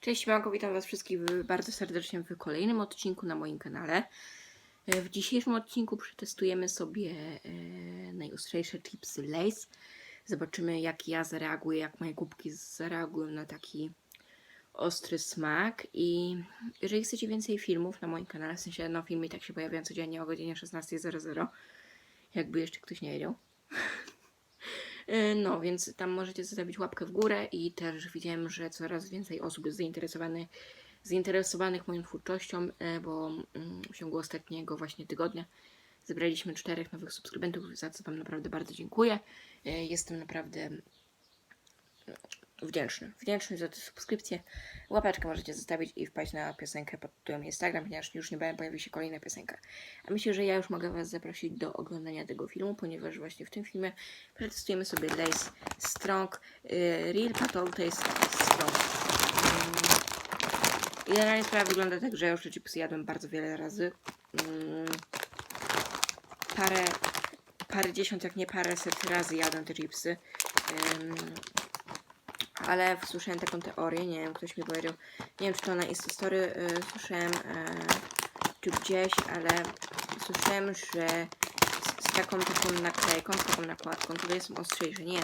Cześć, Manko, witam Was wszystkich bardzo serdecznie w kolejnym odcinku na moim kanale. E, W dzisiejszym odcinku przetestujemy sobie e, najostrzejsze chipsy Lays. Zobaczymy, jak ja zareaguję, jak moje kubki zareagują na taki ostry smak. I jeżeli chcecie więcej filmów na moim kanale, w sensie no, filmy tak się pojawiają codziennie o godzinie 16.00, jakby jeszcze ktoś nie wiedział. E, No, więc tam możecie zostawić łapkę w górę i też widziałem, że coraz więcej osób jest zainteresowanych, zainteresowanych moją twórczością, e, bo mm, w ciągu ostatniego właśnie tygodnia zebraliśmy czterech nowych subskrybentów, za co Wam naprawdę bardzo dziękuję. E, Jestem naprawdę wdzięczny. Wdzięczny za te subskrypcje. Łapeczkę możecie zostawić i wpaść na piosenkę pod tytułem Instagram, ponieważ już niebawem pojawi się kolejna piosenka. A myślę, że ja już mogę Was zaprosić do oglądania tego filmu, ponieważ właśnie w tym filmie przetestujemy sobie Lace Strong y, Real Patrol Taste Strong. Mm, Generalnie sprawa wygląda tak, że ja już te chipsy jadłem bardzo wiele razy. Mm, Parę, parę dziesiąt, jak nie parę set razy jadłem te chipsy. Ale słyszałem taką teorię, nie wiem, ktoś mi powiedział, nie wiem czy to na Instastory y, słyszałem y, czy gdzieś, ale słyszałem, że z, z taką taką naklejką, z taką nakładką, tutaj są ostrzejsze, nie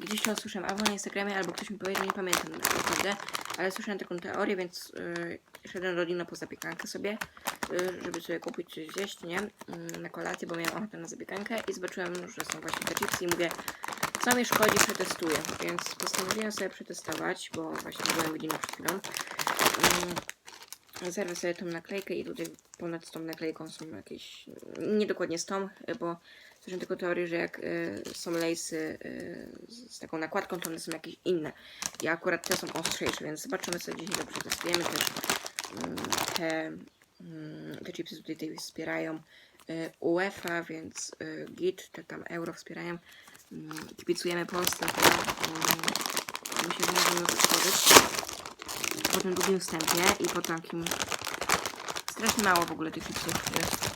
gdzieś to słyszałem albo na Instagramie, albo ktoś mi powiedział, nie pamiętam naprawdę, ale słyszałem taką teorię, więc y, szedłem Lidla po zapiekankę sobie, y, żeby sobie kupić coś zjeść, nie, y, na kolację, bo miałem ochotę na zapiekankę i zobaczyłem, że są właśnie te chipsy i mówię, co mi szkodzi, przetestuję, więc postanowiłem sobie przetestować, bo właśnie byłem w Lidlu przed chwilą. Y, Zerwę sobie tą naklejkę i tutaj ponad tą naklejką są jakieś, nie dokładnie z tą, bo słyszę tylko teorię, że jak y, są lejsy y, z, taką nakładką, to one są jakieś inne. I akurat te są ostrzejsze, więc zobaczymy co dzisiaj to przetestujemy też. Mm, te, mm, te chipsy tutaj, wspierają y, UEFA, więc GIT, te tam euro wspierają. Mm, kibicujemy Polsce, myślę, że możemy to stworzyć po tym długim wstępie i po takim strasznie mało w ogóle tych chipsów jest.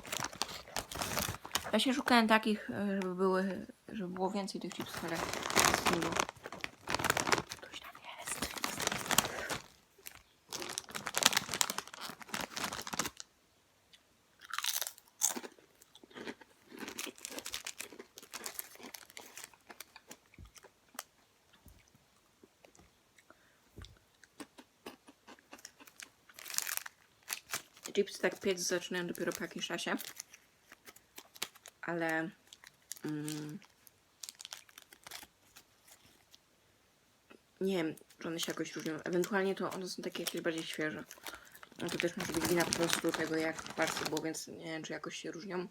Ja się szukałem takich, e, żeby były, żeby było więcej tych chipsów, ale nie było. Chipsy tak piec zaczynają dopiero po jakimś czasie. Ale mm, nie wiem, czy one się jakoś różnią. Ewentualnie to one są takie jakieś bardziej świeże. No to też może być wina po prostu tego, jak parce było, więc nie wiem, czy jakoś się różnią.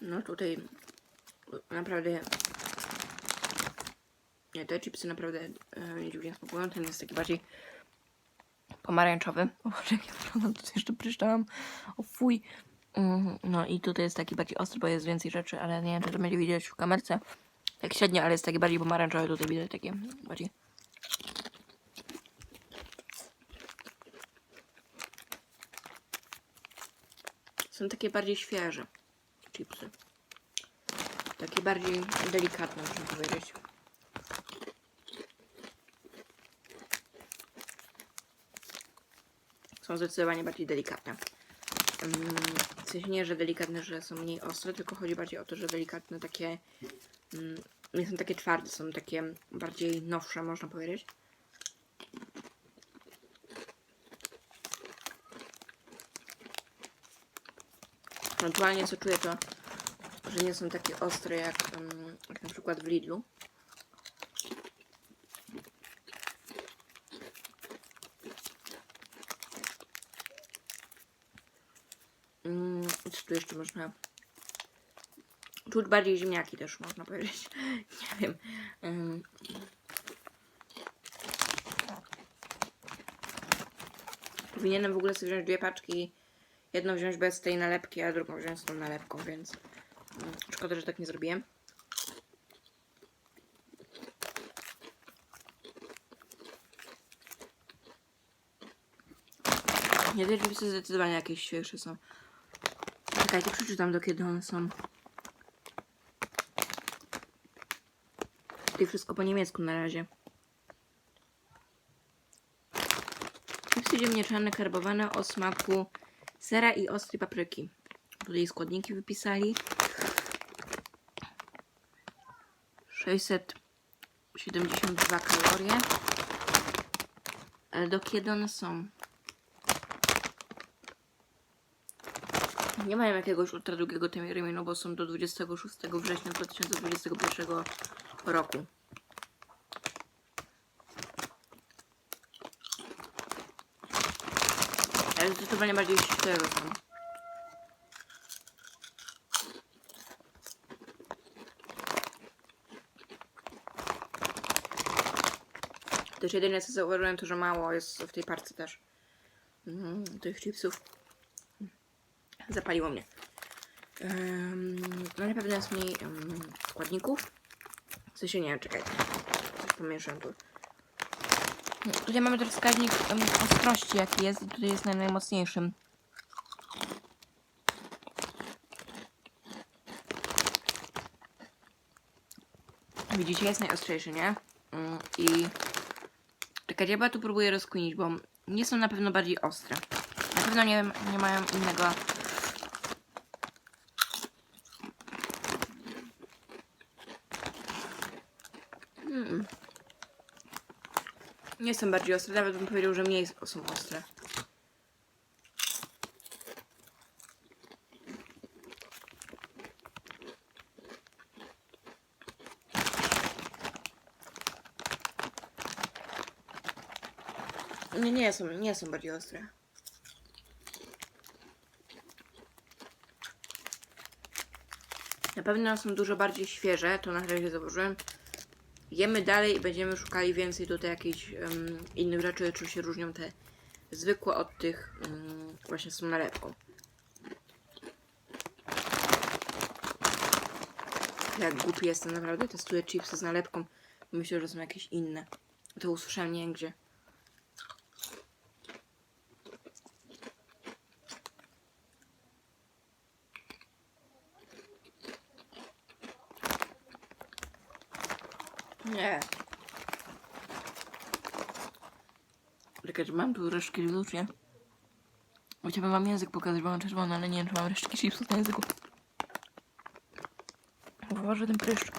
No tutaj naprawdę nie, te chipsy naprawdę e, dziwnie smakują. Ten jest taki bardziej pomarańczowy. O Boże, jak ja tutaj jeszcze pryszczałam. O fuj. Mhm, No i tutaj jest taki bardziej ostry, bo jest więcej rzeczy, ale nie wiem, czy to będzie widać w kamerce. Tak średnio, ale jest taki bardziej pomarańczowy. Tutaj widać takie bardziej... Są takie bardziej świeże chipsy. Takie bardziej delikatne, można powiedzieć. Są zdecydowanie bardziej delikatne. Mm, W sensie nie, że delikatne, że są mniej ostre, tylko chodzi bardziej o to, że delikatne takie mm, nie są takie twarde, są takie bardziej nowsze, można powiedzieć. Ewentualnie co czuję to, że nie są takie ostre jak, mm, jak na przykład w Lidlu. Mm, można... Czuć bardziej ziemniaki też, można powiedzieć. Nie wiem. Ym. Powinienem w ogóle sobie wziąć dwie paczki. Jedną wziąć bez tej nalepki, a drugą wziąć z tą nalepką, więc... Szkoda, że tak nie zrobiłem. Nie, te chipsy zdecydowanie jakieś świeższe są. Czekajcie, przeczytam do kiedy one są. Tutaj wszystko po niemiecku na razie. Chipsy ziemniaczane karbowane o smaku sera i ostrej papryki. Tutaj składniki wypisali. 672 kalorie. Ale do kiedy one są? Nie mają jakiegoś ultra długiego terminu, bo są do 26 września 2021 roku. Ale zdecydowanie bardziej świeże są. Też jedyne co zauważyłem to, że mało jest w tej parce też mm, tych chipsów. Zapaliło mnie. Um, no na pewno jest mniej um, składników. W sensie nie, czekaj. Coś pomieszam tu. Tutaj mamy też wskaźnik um, ostrości jaki jest i tutaj jest na najmocniejszym. Widzicie, jest najostrzejszy, nie? Mm, I czekajcie, ja tu próbuję rozkminić, bo nie są na pewno bardziej ostre. Na pewno nie, nie mają innego Mm. Nie są bardziej ostre, nawet bym powiedział, że mniej są ostre. Nie, nie są, nie są bardziej ostre. Na pewno są dużo bardziej świeże, to na razie zauważyłem. Jemy dalej i będziemy szukali więcej tutaj jakichś em, innych rzeczy, czy się różnią te zwykłe od tych em, właśnie z nalepką. Jak głupi jestem, naprawdę testuję chipsy z nalepką. Myślę, że są jakieś inne. To usłyszałem nie gdzie. Nie. Czekaj, czy mam tu resztki luz, nie? Chciałbym wam język pokazać, bo mam czerwony, ale nie wiem, czy mam resztki chipsów na języku. Uważaj ten pryszcz.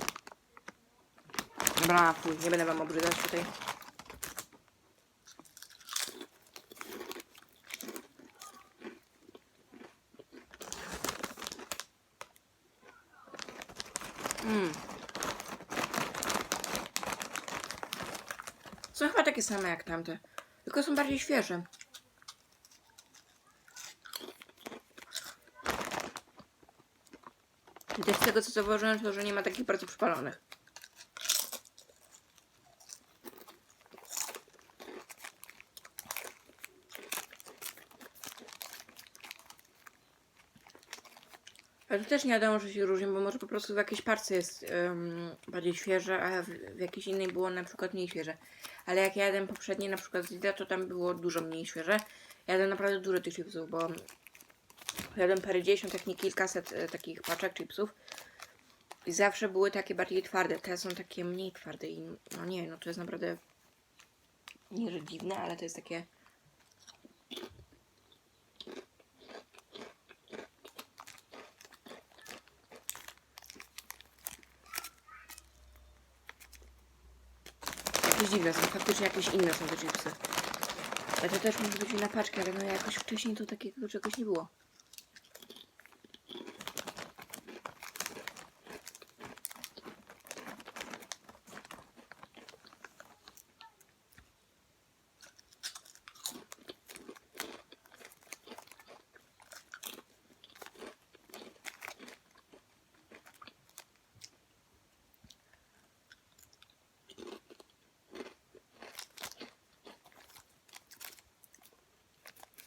Dobra, fuj, nie będę wam obrzydzać tutaj. Mm. Są chyba takie same jak tamte. Tylko są bardziej świeże. I też z tego co zauważyłem, to że nie ma takich bardzo przypalonych. Ale też nie wiadomo, że się różnią, bo może po prostu w jakiejś parce jest bardziej świeże, a w, w jakiejś innej było na przykład mniej świeże. Ale jak ja jadłem poprzednie, na przykład z Lidla, to tam było dużo mniej świeże. Ja jadłem naprawdę dużo tych chipsów, bo jadłem parę dziesiąt, jak nie kilkaset e, takich paczek chipsów. I zawsze były takie bardziej twarde. Te są takie mniej twarde i no nie, no to jest naprawdę nie, że dziwne, ale to jest takie Jakieś dziwne są, faktycznie jakieś inne są te chipsy. Ale to też może być inna paczka, ale no jakoś wcześniej to takiego czegoś nie było.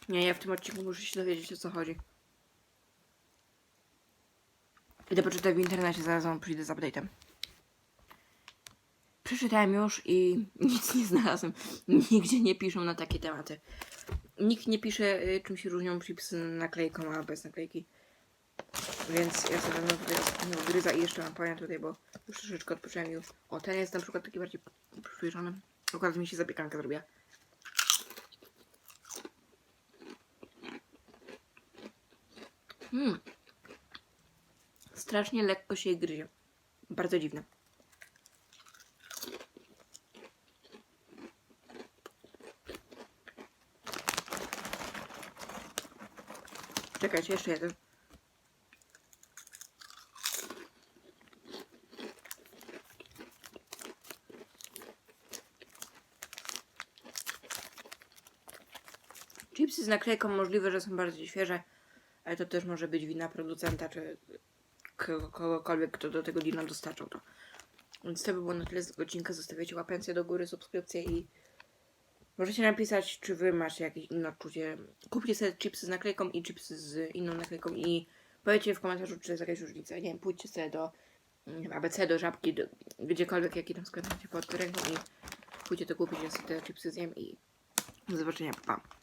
Nie, ja w tym odcinku muszę się dowiedzieć o co chodzi. Idę poczytać w internecie, zaraz wam przyjdę z update'em. Przeczytałem już i nic nie znalazłem. Nigdzie nie piszą na takie tematy. Nikt nie pisze, y, czym się różnią chipsy naklejką, a bez naklejki. Więc ja sobie będę tutaj ostatnio gryza i jeszcze mam pamięć tutaj, bo już troszeczkę odpocząłem. O, ten jest na przykład taki bardziej przybliżony. Akurat mi się zapiekanka zrobiła. Mm. Strasznie lekko się je gryzie. Bardzo dziwne. Czekajcie, jeszcze jeden. Chipsy z naklejką możliwe, że są bardziej świeże, ale to też może być wina producenta, czy kogo- kogokolwiek, kto do tego deala dostarczał to. Więc to by było na tyle z odcinka. Zostawiacie łapencję do góry, subskrypcję i możecie napisać, czy wy macie jakieś inne odczucie. Kupcie sobie chipsy z naklejką i chipsy z inną naklejką i powiedzcie w komentarzu, czy jest jakaś różnica. Nie wiem, pójdźcie sobie do wiem, ABC, do Żabki, do, gdziekolwiek, jaki tam sklep macie pod ręką i pójdźcie to kupić, ja sobie te chipsy zjem i do zobaczenia, pa.